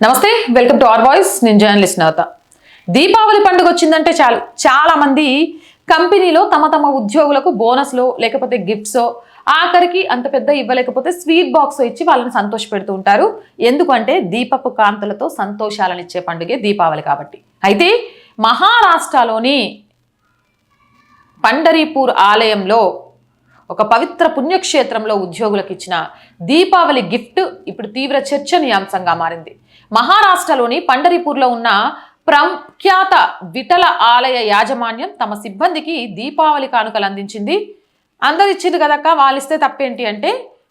నమస్తే welcome to our voice. నేను journalist నవత. దీపావళి పండుగ వచ్చిందంటే చాలు. చాలామంది కంపెనీలో తమ తమ ఉద్యోగులకు బోనస్లో లేకపోతే గిఫ్ట్సో ఆఖరికి అంత పెద్ద ఇవ్వలేకపోతే స్వీట్ బాక్స్ ఇచ్చి వాళ్ళని సంతోష పెడుతూ ఉంటారు. ఎందుకంటే దీపపు కాంతులతో సంతోషాలను ఇచ్చే పండుగే దీపావళి కాబట్టి. అయితే మహారాష్ట్రలోని పండరీపూర్ ఆలయంలో ఒక పవిత్ర పుణ్యక్షేత్రంలో ఉద్యోగులకు ఇచ్చిన దీపావళి గిఫ్ట్ ఇప్పుడు తీవ్ర చర్చనీయాంశంగా మారింది. మహారాష్ట్రలోని పండరిపూర్లో ఉన్న ప్రఖ్యాత విఠల ఆలయ యాజమాన్యం తమ సిబ్బందికి దీపావళి కానుకలు అందించింది. అందరు ఇచ్చింది కదక్క? వాళ్ళిస్తే తప్పేంటి అంటే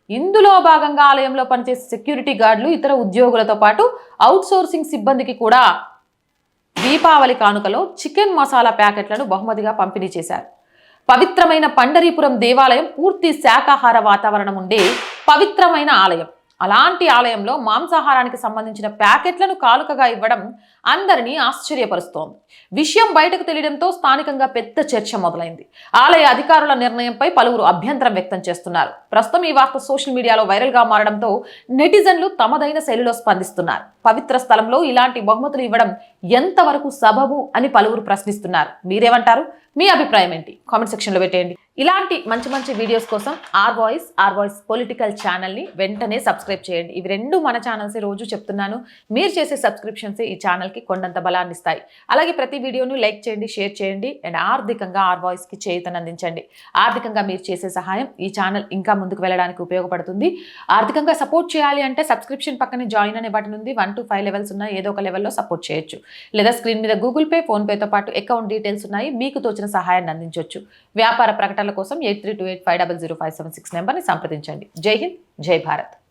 ఇందులో భాగంగా ఆలయంలో పనిచేసే సెక్యూరిటీ గార్డులు ఇతర ఉద్యోగులతో పాటు అవుట్సోర్సింగ్ సిబ్బందికి కూడా దీపావళి కానుకలో చికెన్ మసాలా ప్యాకెట్లను బహుమతిగా పంపిణీ చేశారు. పవిత్రమైన పండరీపురం దేవాలయం పూర్తి శాకాహార వాతావరణం ఉండే పవిత్రమైన ఆలయం. అలాంటి ఆలయంలో మాంసాహారానికి సంబంధించిన ప్యాకెట్లను కానుకగా ఇవ్వడం అందరినీ ఆశ్చర్యపరుస్తోంది. విషయం బయటకు తెలియడంతో స్థానికంగా పెద్ద చర్చ మొదలైంది. ఆలయ అధికారుల నిర్ణయంపై పలువురు అభ్యంతరం వ్యక్తం చేస్తున్నారు. ప్రస్తుతం ఈ వార్త సోషల్ మీడియాలో వైరల్గా మారడంతో నెటిజన్లు తమదైన శైలిలో స్పందిస్తున్నారు. పవిత్ర స్థలంలో ఇలాంటి బహుమతులు ఇవ్వడం ఎంతవరకు సబబు అని పలువురు ప్రశ్నిస్తున్నారు. మీరేమంటారు? మీ అభిప్రాయం ఏంటి? కామెంట్ సెక్షన్లో పెట్టేయండి. ఇలాంటి మంచి మంచి వీడియోస్ కోసం R voice R voice political ఛానల్ని వెంటనే సబ్స్క్రైబ్ చేయండి. ఇవి రెండు మన ఛానల్సే రోజు చెప్తున్నాను. మీరు చేసే సబ్స్క్రిప్షన్సే ఈ ఛానల్ ఛానల్కి కొండంత బలాన్ని ఇస్తాయి. అలాగే ప్రతి వీడియోను లైక్ చేయండి షేర్ చేయండి అండ్ ఆర్థికంగా ఆర్ వాయిస్కి చేయుతను అందించండి. ఆర్థికంగా మీరు చేసే సహాయం ఈ ఛానల్ ఇంకా ముందుకు వెళ్ళడానికి ఉపయోగపడుతుంది. ఆర్థికంగా సపోర్ట్ చేయాలి అంటే సబ్స్క్రిప్షన్ పక్కనే జాయిన్ అనే బటన్ ఉంది. వన్ టు ఫైవ్ లెవెల్స్ ఉన్న ఏదో ఒక లెవెల్లో సపోర్ట్ చేయొచ్చు. లేదా స్క్రీన్ మీద గూగుల్ పే ఫోన్పేతో పాటు అకౌంట్ డీటెయిల్స్ ఉన్నాయి. మీకు తోచిన సహాయాన్ని అందించవచ్చు వ్యాపార ప్రకటనల కోసం eight three two eight five double zero five seven six నెంబర్ని సంప్రదించండి. జై హింద్ జై భారత్.